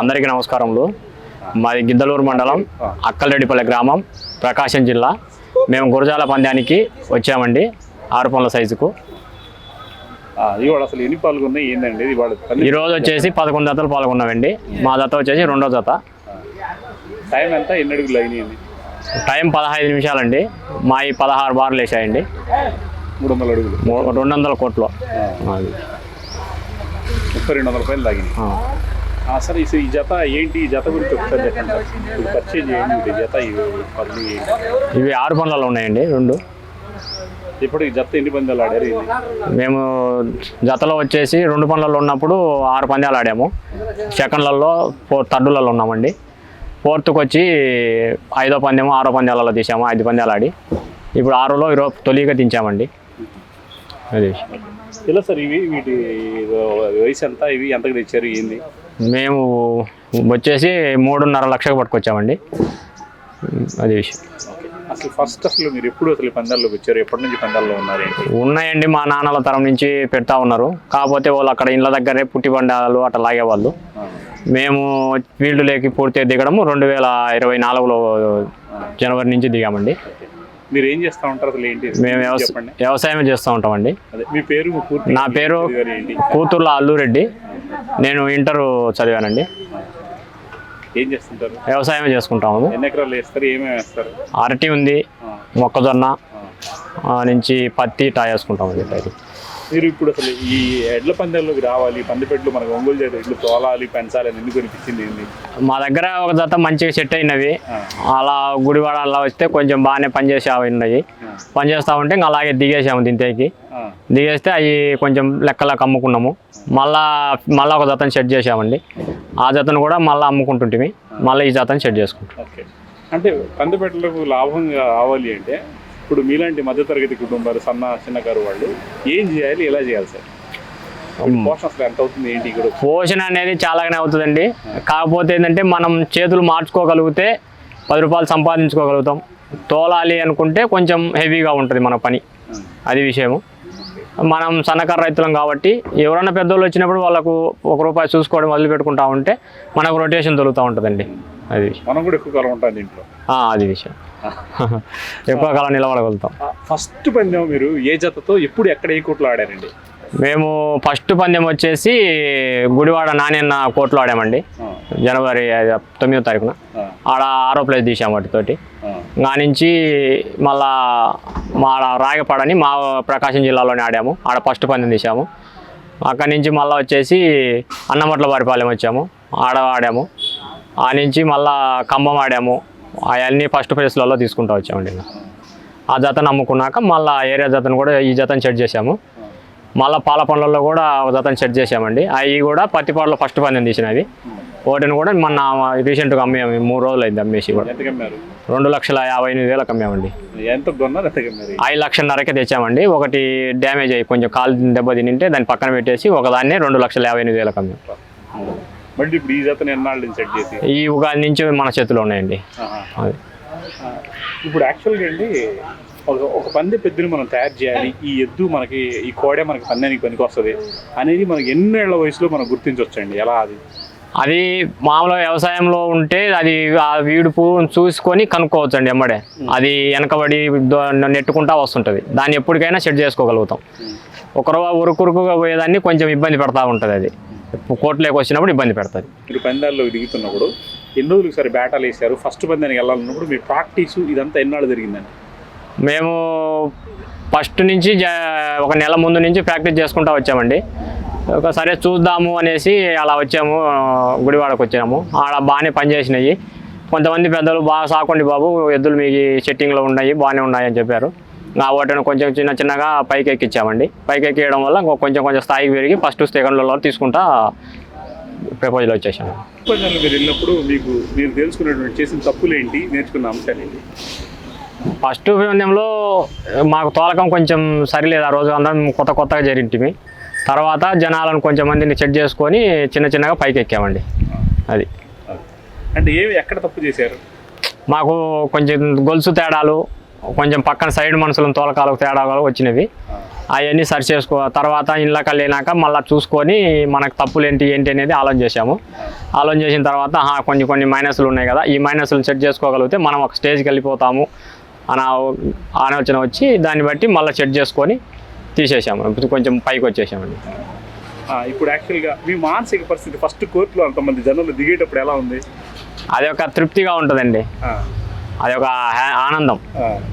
అందరికీ నమస్కారములు. మాది గిద్దలూరు మండలం అక్కలరెడ్డిపల్లి గ్రామం ప్రకాశం జిల్లా. మేము గురజాల పందానికి వచ్చామండి ఆరు పనుల సైజుకు. ఇవాళ అసలు ఎన్ని పాల్గొన్నాయి ఏందండి? ఇది వాళ్ళ ఈ రోజు వచ్చేసి పదకొండు జతలు పాల్గొన్నామండి. మా జత వచ్చేసి రెండో జత. టైం ఎంత? ఎన్ని అడుగులు అయినాయండి? టైం పదహైదు నిమిషాలండి. మా ఈ పదహారు బార్లు వేసాయండి. మూడు వందల అడుగులు. రెండు వందల కోట్లు. ముప్పై రెండు వందల రూపాయలు తాగినాయి సరే ఈ ఈ జత ఏంటి? ఈ జత గురించి ఒకసారి చెప్పండి. పర్చేజ్ చేయండి జత పనులు ఇవి ఆరు పనులలో ఉన్నాయండి రెండు. ఇప్పుడు ఈ జత ఎన్ని పందాలు ఆడారు? మేము జతలో వచ్చేసి రెండు పనులలో ఉన్నప్పుడు ఆరు పందాలు ఆడాము. సెకండ్లలో ఫోర్ థర్డులలో ఉన్నామండి. ఫోర్త్కి వచ్చి ఐదో పందెము ఆరో పందాలలో తీసాము ఐదు పందాలు ఆడి. ఇప్పుడు ఆరులో ఈరోజు తొలిగా దించామండి. అది. ఇలా సార్ ఇవి? వీటి వయసు ఎంత? ఇవి ఎంతకు తెచ్చారు? ఏంది? మేము వచ్చేసి మూడున్నర లక్షకు పట్టుకొచ్చామండి. అది విషయం. అసలు ఫస్ట్ అసలు మీరు ఎప్పుడు అసలు పందాల్లోకి వచ్చారు? ఎప్పటి నుంచి పందాల్లో ఉన్నారు? ఉన్నాయండి మా నాన్నల తరం నుంచి పెడతా ఉన్నారు. కాకపోతే వాళ్ళు అక్కడ ఇండ్ల దగ్గరే పుట్టి బండాలు అట్లా లాగేవాళ్ళు. మేము ఫీల్డ్లోకి పూర్తిగా దిగడము రెండు వేల ఇరవై నాలుగులో జనవరి నుంచి దిగామండి. మీరు ఏం చేస్తా ఉంటారు అసలు ఏంటి? మేము వ్యవసాయం చేస్తూ ఉంటామండి. మీ పేరు నా పేరు కూతుర్ల అల్లురెడ్డి. నేను ఇంటర్ చదివానండి. ఏం చేస్తుంటారు? వ్యవసాయం చేసుకుంటాము. ఎన్ని ఎకరాలు వేస్తారు? ఏమేమి వేస్తారు? అరటి ఉంది మొక్కజొన్న నుంచి పత్తి టా వేసుకుంటామండి పైరు మీరు ఇప్పుడు అసలు ఈ ఎడ్ల పందాల్లోకి రావాలి పందిపెట్లు మనకు ఒంగోలు చేత ఎడ్లు తోలాలి పెంచాలి అని ఎందుకు అనిపించింది ఏంది? మా దగ్గర ఒక జత మంచిగా సెట్ అయినవి. అలా గుడివాడ అలా వస్తే కొంచెం బాగానే పనిచేసే ఉన్నాయి. పనిచేస్తూ ఉంటే ఇంకా అలాగే దిగేసాము దీంతేకి. దిగేస్తే అవి కొంచెం లెక్కలకు అమ్ముకున్నాము. మళ్ళా మళ్ళీ ఒక జతను సెట్ చేసామండి. ఆ జతను కూడా మళ్ళీ అమ్ముకుంటుంటిమి. మళ్ళీ ఈ జతను సెట్ చేసుకుంటాం అంటే పందిపెట్లకు లాభంగా రావాలి అంటే ఇప్పుడు మీలాంటి మధ్యతరగతి కుటుంబాలు సన్న చిన్నకారు వాళ్ళు ఏం చేయాలి ఎలా చేయాలి సార్? పోషణ అసలు ఎంత అవుతుంది ఏంటి ఇక్కడ? పోషణ అనేది చాలాగానే అవుతుందండి. కాకపోతే ఏంటంటే మనం చేతులు మార్చుకోగలిగితే పది రూపాయలు సంపాదించుకోగలుగుతాం. తోలాలి అనుకుంటే కొంచెం హెవీగా ఉంటుంది మన పని. అది విషయము. మనం సన్నకారు రైతులం కాబట్టి ఎవరైనా పెద్దోళ్ళు వచ్చినప్పుడు వాళ్ళకు ఒక రూపాయి చూసుకోవడం మొదలు పెట్టుకుంటా ఉంటే మనకు రొటేషన్ దొరుకుతూ ఉంటుందండి. అది. విషయం మనం కూడా ఎక్కువ కాలం ఉంటాం దీంట్లో. ఆ, అది విషయం. ఎక్కువ కాలం నిలబడగలుగుతాం. ఫస్ట్ పందెం మీరు ఏ జతతో ఎప్పుడు ఎక్కడ ఏ కోట్లు ఆడారండి? మేము ఫస్ట్ పందెం వచ్చేసి గుడివాడ నాణ్యన్న కోట్లో ఆడామండి. జనవరి తొమ్మిదో తారీఖున. ఆడ ఆరో ప్లేస్ తీసాం వాటితోటి. నా నుంచి మళ్ళా మా రాయపాడని మా ప్రకాశం జిల్లాలోనే ఆడాము. ఆడ ఫస్ట్ పందెం తీసాము అక్కడి నుంచి మళ్ళీ వచ్చేసి అన్నమట్ల వారిపాలెం వచ్చాము. ఆడ ఆడాము. ఆ నుంచి మళ్ళా ఖమ్మం ఆడాము. అవన్నీ ఫస్ట్ ప్లేస్లలో తీసుకుంటూ వచ్చామండి. ఆ జతను అమ్ముకున్నాక మళ్ళీ ఏరియా జతను కూడా ఈ జతను సెట్ చేసాము మళ్ళీ పాల పనులలో కూడా ఒక జతను సెట్ చేసామండి అవి కూడా పత్తిపాడులో ఫస్ట్ పందెం తీసినవి. ఒకటిని కూడా మొన్న రీసెంట్గా అమ్మాము. మూడు రోజులు అయింది అమ్మేసి కూడా. రెండు లక్షల యాభై ఎనిమిది వేలకు అమ్మామండి. ఐదు లక్షలన్నరకే తెచ్చామండి. ఒకటి డ్యామేజ్ అయ్యి కొంచెం కాలు దెబ్బ తినింటే దాన్ని పక్కన పెట్టేసి ఒకదాన్ని రెండు లక్షల యాభై ఎనిమిది వేలకు అమ్మాం మళ్ళీ ఇప్పుడు ఈ జతను ఎన్నాళ్ళు సెట్ చేసి? ఈ ఉగాది నుంచి మన చేతిలో ఉన్నాయండి. అది. ఇప్పుడు యాక్చువల్గా అండి ఒక పంది పెద్దని మనం తయారు చేయాలి ఈ ఎద్దు మనకి ఈ కోడే మనకి పందానికి పనికి వస్తుంది అనేది మనకి ఎన్నేళ్ళ వయసులో మనం గుర్తించవచ్చండి ఎలా అది? అది మామూలుగా వ్యవసాయంలో ఉంటే అది ఆ వీడుపు చూసుకొని కనుక్కోవచ్చు అండి ఎమ్మడే అది వెనకబడి నెట్టుకుంటా వస్తుంటుంది. దాన్ని ఎప్పటికైనా సెట్ చేసుకోగలుగుతాం. ఒకరు ఉరుకురుకుగా పోయేదాన్ని కొంచెం ఇబ్బంది పెడతా ఉంటుంది అది. కోట్లోకి వచ్చినప్పుడు ఇబ్బంది పెడుతుంది మీరు పందాల్లో దిగుతున్నప్పుడు ఎన్ని రోజులకు సరే బ్యాటాలు వేసారు ఫస్ట్ పందానికి వెళ్ళాలన్నప్పుడు మీ ప్రాక్టీస్ ఇదంతా ఎన్నాళ్ళు జరిగిందండి? మేము ఫస్ట్ నుంచి జ- ఒక నెల ముందు నుంచి ప్రాక్టీస్ చేసుకుంటా వచ్చామండి. ఒక సరే చూద్దాము అనేసి అలా వచ్చాము గుడివాడకు వచ్చాము. ఆడ బాగానే పనిచేసినాయి. కొంతమంది పెద్దలు బాగా సాకండి బాబు ఎద్దులు మీకు సెట్టింగ్లో ఉన్నాయి బాగానే ఉన్నాయి అని చెప్పారు. ఆ వాటిని కొంచెం చిన్న చిన్నగా పైకి ఎక్కించామండి పైకి ఎక్కియడం వల్ల ఇంకో కొంచెం కొంచెం స్థాయికి పెరిగి ఫస్ట్ సెకండ్లలో తీసుకుంటా ప్రపోజల్ వచ్చేసాను పందాలు మీరు వెళ్ళినప్పుడు మీకు మీరు తెలుసుకున్నటువంటి చేసిన తప్పులు ఏంటి నేర్చుకున్న అంశాలు ఏంటి ఫస్ట్ పందెంలో మాకు తోలకం కొంచెం సరిలేదు ఆ రోజు అందరం కొత్త కొత్తగా జరిగింటిమి తర్వాత జనాలను కొంచెం మందిని చెక్ చేసుకొని చిన్న చిన్నగా పైకి ఎక్కామండి అది అంటే ఏమి ఎక్కడ తప్పు చేశారు? మాకు కొంచెం గొలుసు తేడాలు కొంచెం పక్కన సైడ్ మనుషులను తోలకాలకు తేడాలు వచ్చినవి. అవన్నీ సరి చేసుకో తర్వాత ఇంట్లోకి వెళ్ళినాక మళ్ళీ చూసుకొని మనకు తప్పులు ఏంటి ఏంటి అనేది ఆలోచన చేసాము ఆలోచన చేసిన తర్వాత కొన్ని కొన్ని మైనస్లు ఉన్నాయి కదా ఈ మైనస్లు సెట్ చేసుకోగలిగితే మనం ఒక స్టేజ్కి వెళ్ళిపోతాము అన్న ఆలోచన వచ్చి దాన్ని బట్టి మళ్ళీ సెట్ చేసుకొని తీసేసాము. ఇప్పుడు కొంచెం పైకి వచ్చేసామండి. ఇప్పుడు యాక్చువల్గా మీ మానసిక పరిస్థితి ఫస్ట్ కోర్టులో అంతమంది జనాలు దిగేటప్పుడు ఎలా ఉంది? అది ఒక తృప్తిగా ఉంటుందండి. అది ఒక హ్యా- ఆనందం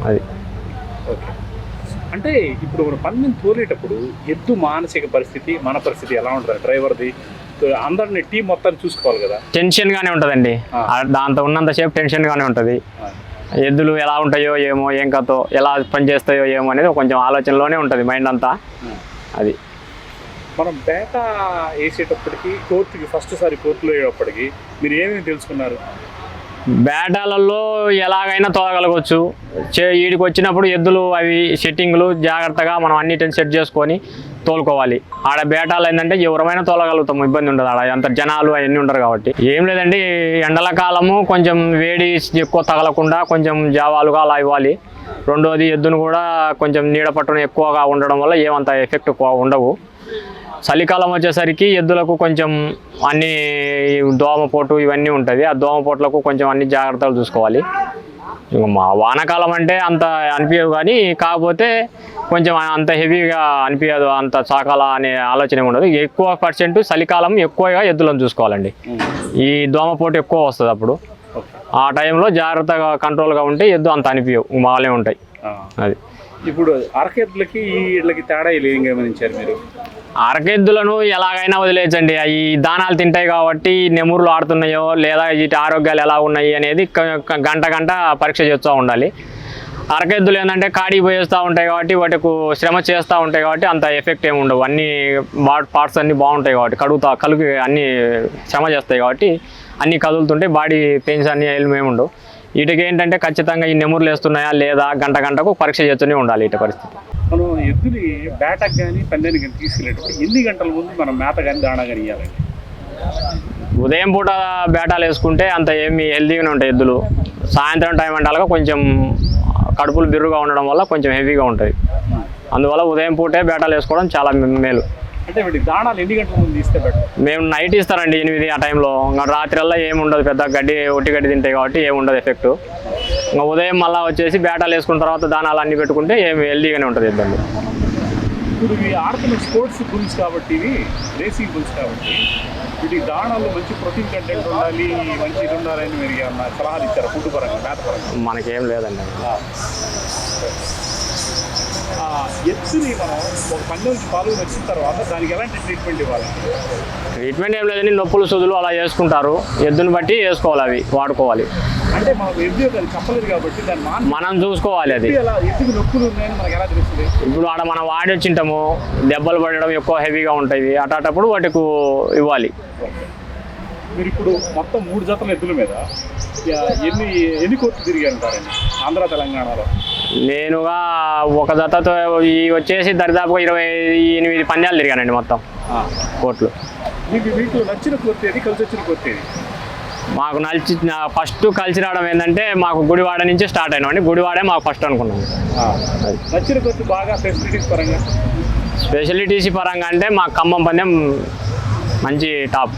అది. ఓకే. అంటే ఇప్పుడు మనం పందెం తోలేటప్పుడు ఎద్దు మానసిక పరిస్థితి మన పరిస్థితి ఎలా ఉంటుంది? డ్రైవర్ది అందరిని టీం మొత్తాన్ని చూసుకోవాలి కదా? టెన్షన్గానే ఉంటుందండి. ఆ. ఆ దాంతో ఉన్నంతసేపు టెన్షన్గానే ఉంటుంది. ఆ, ఎద్దులు ఎలా ఉంటాయో ఏమో ఏం కథో ఎలా పనిచేస్తాయో ఏమో అనేది కొంచెం ఆలోచనలోనే ఉంటుంది మైండ్ అంతా. అది. మనం బేట వేసేటప్పటికి కోర్టుకి ఫస్ట్ సారి కోర్టులో వేయప్పటికి మీరు ఏమేమి తెలుసుకున్నారు? బేటాలలో ఎలాగైనా తోలగలగవచ్చు చే ఈడికి వచ్చినప్పుడు ఎద్దులు అవి సెట్టింగ్లు జాగ్రత్తగా మనం అన్నిటిని సెట్ చేసుకొని తోలుకోవాలి. ఆడ బేటాలు ఏంటంటే ఎవరమైనా తోలగలుగుతాము ఇబ్బంది ఉండదు. ఆడ అంత జనాలు అవన్నీ ఉండరు కాబట్టి. ఏం లేదండి ఎండల కాలము కొంచెం వేడి ఎక్కువ తగలకుండా కొంచెం జావాలుగా అలా ఇవ్వాలి. రెండోది ఎద్దును కూడా కొంచెం నీడ పట్టున ఎక్కువగా ఉండడం వల్ల ఏమంత ఎఫెక్ట్ ఎక్కువ ఉండవు. చలికాలం వచ్చేసరికి ఎద్దులకు కొంచెం అన్ని దోమపోటు ఇవన్నీ ఉంటుంది. ఆ దోమపోట్లకు కొంచెం అన్ని జాగ్రత్తలు చూసుకోవాలి. ఇక మా వానాకాలం అంటే అంత అనిపించదు కానీ కాకపోతే కొంచెం అంత హెవీగా అనిపించదు అంత చాకాల అనే ఆలోచన ఉండదు. ఎక్కువ పర్సెంట్ చలికాలం ఎక్కువగా ఎద్దులను చూసుకోవాలండి. ఈ దోమపోటు ఎక్కువ వస్తుంది అప్పుడు. ఆ టైంలో జాగ్రత్తగా కంట్రోల్గా ఉంటే ఎద్దు అంత అనిపించవు మాలే ఉంటాయి. అది. ఇప్పుడు అరకెద్దులకి ఈ ఇళ్ళకి తేడా ఏం గమనించారు మీరు? అరకెద్దులను ఎలాగైనా వదిలేయచ్చండి. అవి దానాలు తింటాయి కాబట్టి నెమురులు ఆడుతున్నాయో లేదా వీటి ఆరోగ్యాలు ఎలా ఉన్నాయి అనేది గంట గంట పరీక్ష చేస్తూ ఉండాలి. అరకెద్దులు ఏంటంటే కాడికి పోయేస్తూ ఉంటాయి కాబట్టి వాటికి శ్రమ చేస్తూ ఉంటాయి కాబట్టి అంత ఎఫెక్ట్ ఏమి ఉండవు. అన్ని పార్ట్స్ అన్నీ బాగుంటాయి కాబట్టి కడుగుతా కలుగు అన్నీ శ్రమ చేస్తాయి కాబట్టి అన్నీ కదులుతుంటే బాడీ పెయిన్స్ అన్ని ఏమి ఉండవు. వీటికి ఏంటంటే ఖచ్చితంగా ఈ నెమురులు వేస్తున్నాయా లేదా గంట గంటకు పరీక్ష చేస్తూనే ఉండాలి ఇటు పరిస్థితి. మనం ఎద్దుని బేటకు కానీ పందానికి కానీ తీసుకెళ్ళేటప్పుడు ఎన్ని గంటల ముందు మనం మేత కానీ దాణా కానీ ఇవ్వాలండి ఉదయం పూట బేటాలు వేసుకుంటే అంత ఏమి హెల్తీగానే ఉంటాయి ఎద్దులు. సాయంత్రం టైం అంటే కొంచెం కడుపులు బిర్రుగా ఉండడం వల్ల కొంచెం హెవీగా ఉంటుంది అందువల్ల ఉదయం పూటే బేటాలు వేసుకోవడం చాలా మేలు. అంటే వీటి దాణాలు ఎన్ని గంటల ముందు బెటర్ మేము నైట్ ఇస్తారండి ఎనిమిది ఆ టైంలో ఇంకా రాత్రల్లా ఏమి ఉండదు పెద్ద గడ్డి ఒట్టి గడ్డి తింటాయి కాబట్టి ఏమి ఉండదు ఎఫెక్ట్ ఇంకా ఉదయం మళ్ళీ వచ్చేసి బేటాలు వేసుకున్న తర్వాత దానాలు అన్ని పెట్టుకుంటే ఏమి హెల్తీగానే ఉంటుంది ఇద్దరు ఇప్పుడు ఇవి ఆడుతున్న స్పోర్ట్స్ బుల్స్ కాబట్టి ఇవి రేసింగ్ బుల్స్ కాబట్టి వీటికి దాణాలు మంచి ప్రోటీన్ కంటెంట్ ఉండాలి మంచి ఇది ఉండాలని మీరు సలహాలు ఇచ్చారు? ఫుడ్ పరంగా మేత పరంగా? మనకేం లేదండి. ఎత్తుని మనం ఒక పందెం పాల్గొని వచ్చిన తర్వాత దానికి ఎలాంటి ట్రీట్మెంట్ ఇవ్వాలి? ట్రీట్మెంట్ ఏం లేదండి నొప్పులు సుదులు అలా చేసుకుంటారు. ఎద్దుని బట్టి వేసుకోవాలి అవి వాడుకోవాలి. అంటే మనం ఎద్దు చెప్పలేదు కాబట్టి దాని మాన చూసుకోవాలి అది. ఎద్దుకు నొప్పులు ఉన్నాయని మనకు ఎలా తెలుస్తుంది? ఇప్పుడు ఆడ మనం వాడి వచ్చింటాము దెబ్బలు పడడం ఎక్కువ హెవీగా ఉంటాయి అటాటప్పుడు వాటికి ఇవ్వాలి. మీరు ఇప్పుడు మొత్తం మూడు జతల ఎద్దుల మీద ఎన్ని ఎన్ని కోట్లు తిరిగారంటారండి ఆంధ్ర తెలంగాణలో? నేనుగా ఒక జతతో ఈ వచ్చేసి దరిదాపుగా ఇరవై ఎనిమిది పందాలు తిరిగానండి మొత్తం. కోట్లు. మీకు వీటిలో నచ్చిన కొత్త ఏది? కలిసి వచ్చిన ఏది? మాకు నలిచి ఫస్ట్ కలిసి రావడం ఏంటంటే మాకు గుడివాడ నుంచి స్టార్ట్ అయినామండి గుడివాడే మాకు ఫస్ట్ అనుకున్నాం. నచ్చిన బాగా ఫెసిలిటీస్ పరంగా? స్పెషలిటీస్ పరంగా అంటే మా ఖమ్మం పందెం మంచి టాప్.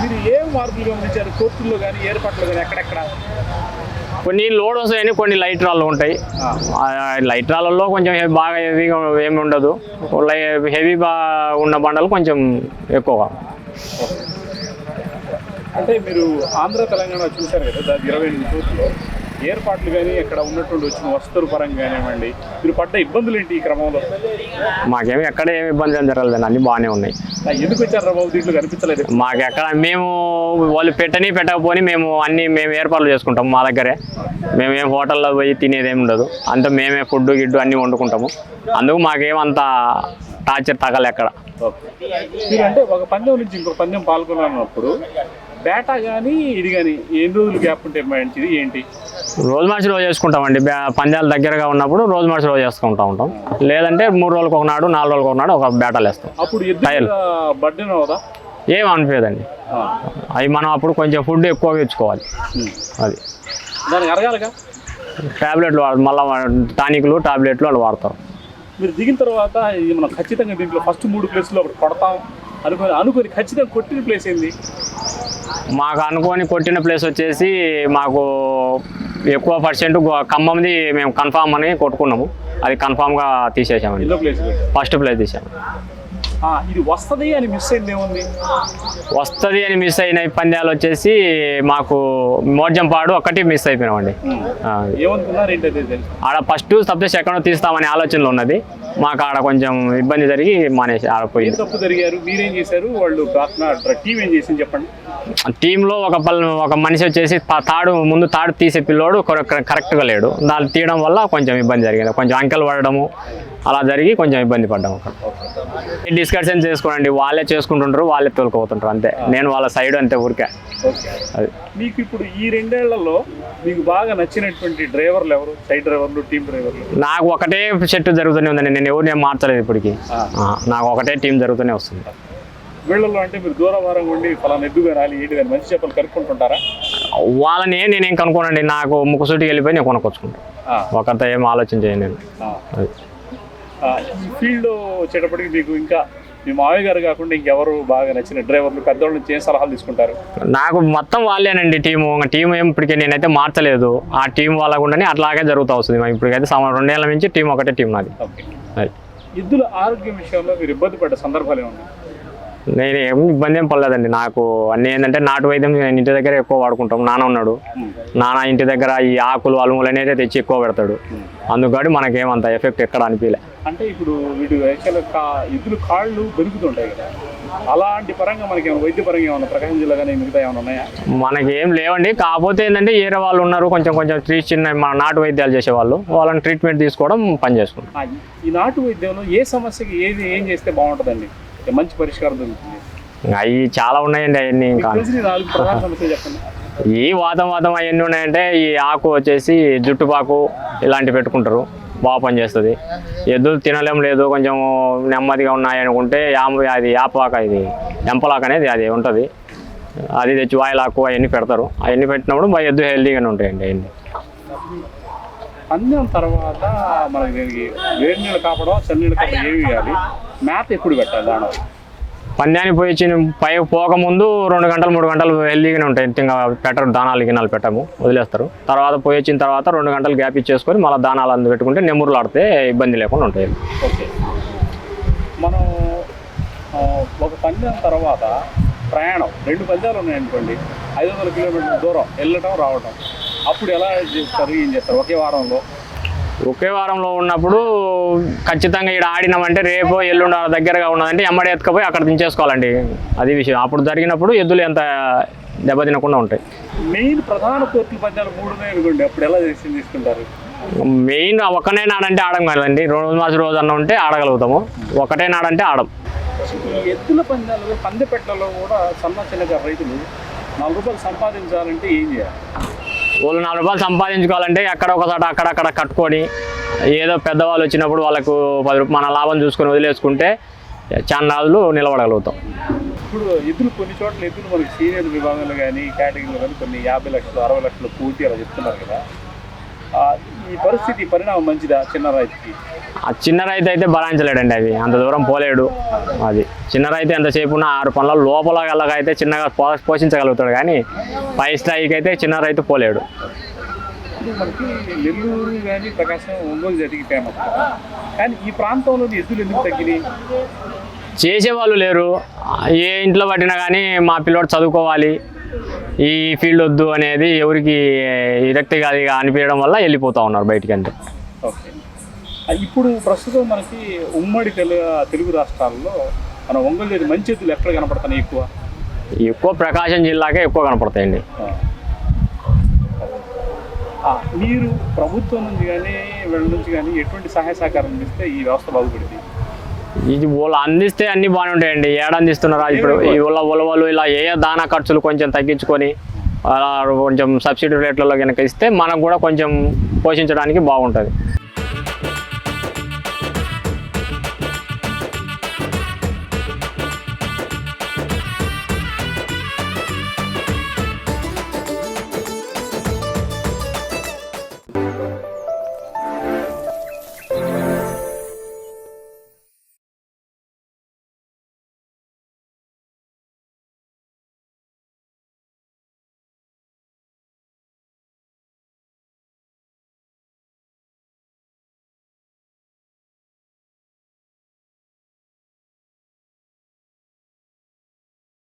మీరు ఏం మార్పులు గమనించారు? కోర్టుల్లో కానీ ఏర్పాట్లు కానీ ఎక్కడెక్కడ? కొన్ని లోడ్ వస్తాయని కొన్ని లైట్ రాళ్ళు ఉంటాయి. లైట్ రాళ్ళల్లో కొంచెం బాగా హెవీగా ఏమి ఉండదు. హెవీ బా ఉన్న బండలు కొంచెం ఎక్కువగా అంటే మీరు ఆంధ్ర తెలంగాణ చూశారు కదా ఇరవై ఎనిమిది ఏర్పాట్లు కానీ ఎక్కడ ఉన్నటువంటి వచ్చిన వస్తువుల పరంగా కానివ్వండి మీరు పడ్డ ఇబ్బందులు ఏంటి ఈ క్రమంలో? మాకేమి ఎక్కడ ఏమి ఇబ్బంది ఏం జరగలేదు అన్నీ బాగానే ఉన్నాయి. ఎందుకు వచ్చారు బాబు దీంట్లో కనిపించలేదు? మాకు ఎక్కడ మేము వాళ్ళు పెట్టని పెట్టకపోని మేము అన్ని మేము ఏర్పాట్లు చేసుకుంటాం మా దగ్గరే. మేము ఏం హోటల్లో పోయి తినేది ఏమి ఉండదు. అంతా మేమే ఫుడ్ గిడ్డు అన్నీ వండుకుంటాము. అందుకు మాకేమంత టార్చర్ తగలే ఎక్కడ. ఓకే. మీరు అంటే ఒక పందెం నుంచి ఇంకో పందెం పాల్గొన్నప్పుడు బేటా కానీ ఇది కానీ ఎన్ని రోజులు గ్యాప్ ఉంటే మంచిది ఏంటి? రోజు మార్చి రోజు చేసుకుంటామండి. పందాలు దగ్గరగా ఉన్నప్పుడు రోజు మార్చి రోజు చేసుకుంటా ఉంటాం. లేదంటే మూడు రోజులకు ఒకనాడు నాలుగు రోజులకు ఒకనాడు ఒక బేటాలు వేస్తాం. అప్పుడు అవుదా? ఏం అనిపించదండి. అవి మనం అప్పుడు కొంచెం ఫుడ్ ఎక్కువగా ఇచ్చుకోవాలి. అది. దానికి అరగాలిగా టాబ్లెట్లు వాడు మళ్ళీ టానిక్లు టాబ్లెట్లు వాళ్ళు వాడతారు మీరు దిగిన తర్వాత ఇది మనం ఖచ్చితంగా దీంట్లో ఫస్ట్ మూడు ప్లేస్లో ఒకటి కొడతాం. అనుకొని అనుకొని ఖచ్చితంగా కొట్టిన ప్లేస్ ఏంది? మాకు అనుకోని కొట్టిన ప్లేస్ వచ్చేసి మాకు ఎక్కువ పర్సెంట్ ఖమ్మంది మేము కన్ఫామ్ అని కొట్టుకున్నాము. అది కన్ఫామ్గా తీసేసామండి. ఫస్ట్ ప్లేస్ తీసాము. ఇది వస్తుంది అని మిస్ అయింది ఏముంది? వస్తుంది అని మిస్ అయిన పంద్యాలు వచ్చేసి మాకు మోర్జంపాడు ఒకటి మిస్ అయిపోయినామండి. ఆడ ఫస్ట్ సబ్జెక్ట్ ఎక్కడో తీస్తామనే ఆలోచనలో ఉన్నది. మాకు ఆడ కొంచెం ఇబ్బంది జరిగి మానేసి ఏం ఆడపోయింది తప్పు జరిగారు? మీరేం చేశారు? వాళ్ళు టీం ఏం చేసింది చెప్పండి. టీంలో ఒక పల్ ఒక మనిషి వచ్చేసి తాడు ముందు తాడు తీసే పిల్లోడు కరెక్ట్- కరెక్ట్గా లేడు. దాన్ని తీయడం వల్ల కొంచెం ఇబ్బంది జరిగింది. కొంచెం అంకెలు పడడము అలా జరిగి కొంచెం ఇబ్బంది పడ్డాము డిస్కషన్ చేసుకోండి వాళ్ళే చేసుకుంటుంటారు వాళ్ళే తోలుకుపోతుంటారు అంతే. నేను వాళ్ళ సైడ్ అంతే ఊరికే. అది. మీకు ఇప్పుడు ఈ రెండేళ్ళలో మీకు బాగా నచ్చినటువంటి డ్రైవర్లు ఎవరు? సైడ్ డ్రైవర్లు టీం డ్రైవర్లు? నాకు ఒకటే సెట్ జరుగుతూనే ఉందండి నేను ఎవరిని ఏం మార్చలేదు ఇప్పటికి. నాకు ఒకటే టీం జరుగుతూనే వస్తుంది. వీళ్ళలో అంటే మీరు దూరవారం ఉండి ఫలానా ఎద్దుగా రాలి ఏంటి కానీ మంచి చెప్పలు కనుక్కుంటుంటారా? వాళ్ళని నేనేం కనుక్కోనండి నాకు ముక్కుసూటికి వెళ్ళిపోయి నేను కొనుక్కొచ్చుకుంటాను ఒకరితో ఏం ఆలోచన చేయను నేను. ఈ ఫీల్డ్ వచ్చేటప్పటికి మీకు ఇంకా మీ మావయ్య గారు కాకుండా ఇంకెవరు బాగా నచ్చిన డ్రైవర్లు పెద్దవాళ్ళ నుంచి ఏం సలహాలు తీసుకుంటారు? నాకు మొత్తం వాళ్ళేనండి టీము. టీం ఏం ఇప్పటికే నేనైతే మార్చలేదు. ఆ టీం వాళ్ళ గుండానే అట్లాగే జరుగుతూ వస్తుంది. మరి ఇప్పటికైతే రెండేళ్ళ నుంచి టీం ఒకటే టీం నాది ఎద్దుల ఆరోగ్యం విషయంలో మీరు ఇబ్బంది పడ్డ సందర్భాలు ఏమన్నా నేను ఏం ఇబ్బంది ఏం పడలేదండి. నాకు అన్నీ ఏంటంటే నాటు వైద్యం నేను ఇంటి దగ్గర ఎక్కువ వాడుకుంటాం. నాన్న ఉన్నాడు. నాన్న ఇంటి దగ్గర ఈ ఆకులు అలుములు అనేది తెచ్చి ఎక్కువ పెడతాడు. అందుకని మనకేమంత ఎఫెక్ట్ ఎక్కడ అనిపించలే అంటే ఇప్పుడు వీడు యాక్చువల్గా కా ఎద్దులు కాళ్ళు బెరుగుతుంటాయి కదా. అలాంటి పరంగా మనకి ఏమైనా వైద్య పరంగా ఏమైనా ప్రకాశం జిల్లా కానీ మిగతా ఏమైనా ఉన్నాయా? మనకి ఏం లేవండి. కాకపోతే ఏంటంటే ఏరే వాళ్ళు ఉన్నారు కొంచెం కొంచెం ట్రీట్ చిన్న మన నాటు వైద్యాలు చేసేవాళ్ళు. వాళ్ళని ట్రీట్మెంట్ తీసుకోవడం పని చేసుకుంటాం ఈ నాటు వైద్యంలో ఏ సమస్యకి ఏది ఏం చేస్తే బాగుంటుందండి? మంచి పరిష్కారం దొరుకుతుంది. అవి చాలా ఉన్నాయండి అవన్నీ ఇంకా. ఈ వాతం వాతం అవన్నీ ఉన్నాయంటే ఈ ఆకు వచ్చేసి జుట్టుపాకు ఇలాంటివి పెట్టుకుంటారు. బాగా పనిచేస్తుంది. ఎద్దులు తినలేం లేదు కొంచెం నెమ్మదిగా ఉన్నాయి అనుకుంటే యామ అది యాపాక ఇది ఎంపలాక అనేది అది ఉంటుంది. అది తెచ్చి వాయిలాకు అవన్నీ పెడతారు. అవన్నీ పెట్టినప్పుడు మా ఎద్దు హెల్దీగానే ఉంటాయండి అవన్నీ. పందెం తర్వాత మనకి వేడి నీళ్ళు కాపడం చన్నీళ్ళు కాపడం ఏమి వేయాలి మేత ఎప్పుడు పెట్టాలి దాని పందానికి పోయి వచ్చి పై పోకముందు రెండు గంటలు మూడు గంటలు హెల్దీగానే ఉంటాయి. ఇంకా పెట్టరు దానాలు గినాలు పెట్టము వదిలేస్తారు. తర్వాత పోయి వచ్చిన తర్వాత రెండు గంటలు గ్యాప్ ఇచ్చేసుకొని మళ్ళీ దానాలు అందు పెట్టుకుంటే నెమ్మూరులు ఆడితే ఇబ్బంది లేకుండా ఉంటాయి. ఓకే. మనం ఒక పందెం తర్వాత ప్రయాణం రెండు పందాలు ఉన్నాయనుకోండి ఐదు వందల కిలోమీటర్ల దూరం వెళ్ళటం రావటం అప్పుడు ఎలా చేస్తారు ఏం చేస్తారు ఒకే వారంలో? ఒకే వారంలో ఉన్నప్పుడు ఖచ్చితంగా ఇక్కడ ఆడినామంటే రేపు ఎల్లుండి దగ్గరగా ఉన్నదంటే ఎమ్మడి ఎత్తుకపోయి అక్కడ దించేసుకోవాలండి. అది విషయం. అప్పుడు జరిగినప్పుడు ఎద్దులు ఎంత దెబ్బతినకుండా ఉంటాయి. మెయిన్ ప్రధాన కోర్టుల పందాలు మూడు అనుకోండి అప్పుడు ఎలా తీసుకుంటారు? మెయిన్ ఒకనే నాడంటే ఆడం కదండి. రోజు మాసి రోజు అన్న ఉంటే ఆడగలుగుతాము. ఒకటే నాడంటే ఆడం. ఈ ఎద్దుల పందాలు పందెపెట్టలో కూడా సన్న చిన్నకారు రైతులు నాలుగు రూపాయలు సంపాదించాలంటే ఏం చేయాలి? వాళ్ళు నాలుగు రూపాయలు సంపాదించుకోవాలంటే ఎక్కడ ఒకసారి అక్కడక్కడ కట్టుకొని ఏదో పెద్దవాళ్ళు వచ్చినప్పుడు వాళ్ళకు పది రూపాయలు మన లాభం చూసుకొని వదిలేసుకుంటే చాలా రోజులు నిలబడగలుగుతాం. ఇప్పుడు ఎద్దులు కొన్ని చోట్ల ఎద్దులు మనకి సీనియర్ విభాగంలో కానీ కేటగిరీలో కానీ కొన్ని యాభై లక్షలు అరవై లక్షలు పూర్తి అలా చెప్తున్నారు కదా. ఈ పరిస్థితి పరిణామం మంచిదా చిన్న రైతుకి? ఆ చిన్న రైతు అయితే భరాయించలేడండి అవి. అంత దూరం పోలేడు. అది చిన్న రైతు ఎంతసేపు ఉన్న ఆరు పనుల లోపల గల్లకైతే చిన్నగా పోషించగలుగుతాడు కానీ పై స్థాయికి అయితే చిన్న రైతు పోలేడు. నెల్లూరు కానీ ప్రకాశం ఒంగోలు జటికి ఫేమస్ కానీ ఈ ప్రాంతంలోని ఎద్దులు ఎందుకు తగ్గినాయి? చేసేవాళ్ళు లేరు. ఏ ఇంట్లో పట్టినా కానీ మా పిల్లోడు చదువుకోవాలి. ఈ ఫీల్డ్ వద్దు అనేది ఎవరికి విరక్తిగా అనిపించడం వల్ల వెళ్ళిపోతూ ఉన్నారు బయటికి ఆ, ఇప్పుడు ప్రస్తుతం మనకి ఉమ్మడి తెలుగు తెలుగు రాష్ట్రాల్లో మన ఒంగోలు మంచి ఎద్దులు ఎక్కడ కనపడుతున్నాయి ఎక్కువ? ఎక్కువ ప్రకాశం జిల్లాకే ఎక్కువ కనపడతాయండి. మీరు ప్రభుత్వం నుంచి కానీ వీళ్ళ నుంచి కానీ ఎటువంటి సహాయ సహకారం అందిస్తే ఈ వ్యవస్థ బాగుపడింది ఇది వాళ్ళు అందిస్తే అన్ని బాగానే ఉంటాయండి. ఏడ అందిస్తున్నారా ఇప్పుడు? ఈ వాళ్ళ ఉలవలు ఇలా ఏ ఏ దానా ఖర్చులు కొంచెం తగ్గించుకొని అలా కొంచెం సబ్సిడీ రేట్లలో కనుక ఇస్తే మనకు కూడా కొంచెం పోషించడానికి బాగుంటుంది.